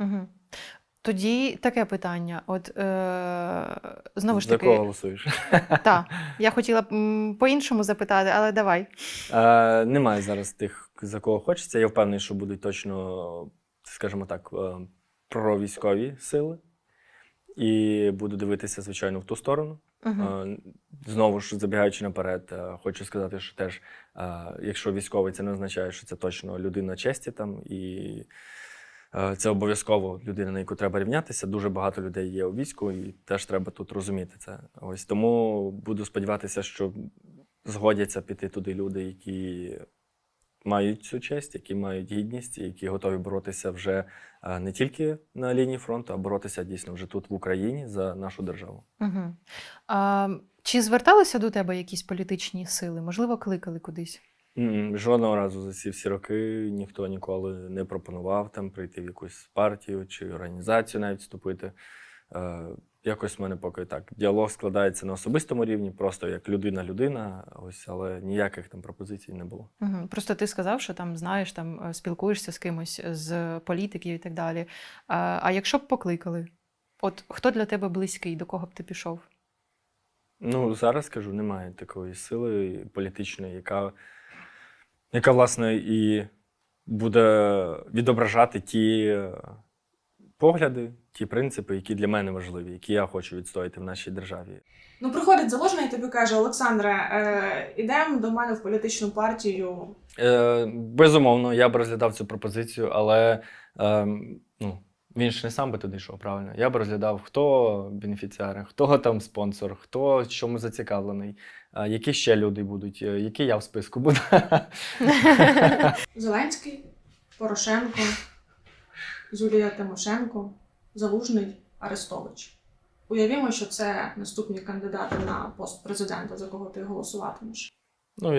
Угу. Тоді таке питання. От е, знову ж За кого голосуєш? та, я хотіла по-іншому запитати, але давай. Е, немає зараз тих, за кого хочеться. Я впевнений, що будуть точно, скажімо так, е, провійськові сили. І буду дивитися, звичайно, в ту сторону. Е, Знову ж забігаючи наперед, е, хочу сказати, що теж, якщо військовий, це не означає, що це точно людина честі там і це обов'язково людина, на яку треба рівнятися. Дуже багато людей є у війську, і теж треба тут розуміти це. Ось тому буду сподіватися, що згодяться піти туди люди, які мають цю честь, які мають гідність, які готові боротися вже е, не тільки на лінії фронту, а боротися дійсно вже тут в Україні за нашу державу. Угу. А, чи зверталися до тебе якісь політичні сили? Можливо, кликали кудись? Жодного разу за ці всі роки ніхто ніколи не пропонував там прийти в якусь партію чи організацію навіть вступити. Е, якось в мене поки так. Діалог складається на особистому рівні, просто як людина-людина, ось, але ніяких там пропозицій не було. Угу. Просто ти сказав, що там знаєш, там е, спілкуєшся з кимось з політиків і так далі. А, а якщо б покликали, от хто для тебе близький, до кого б ти пішов? Ну, зараз кажу, немає такої сили політичної, яка, яка власне, і буде відображати ті е, погляди, ті принципи, які для мене важливі, які я хочу відстояти в нашій державі. Ну, приходить заложений і тобі каже: Олександре, е, ідемо до мене в політичну партію. Е, безумовно, я б розглядав цю пропозицію, але е, ну, він ж не сам би туди йшов, правильно? Я б розглядав, хто бенефіціари, хто там спонсор, хто чому зацікавлений, які ще люди будуть, е, який я в списку буду. Зеленський, Порошенко, Юлія Тимошенко, Залужний, Арестович. Уявімо, що це наступні кандидати на пост президента, за кого ти голосуватимеш.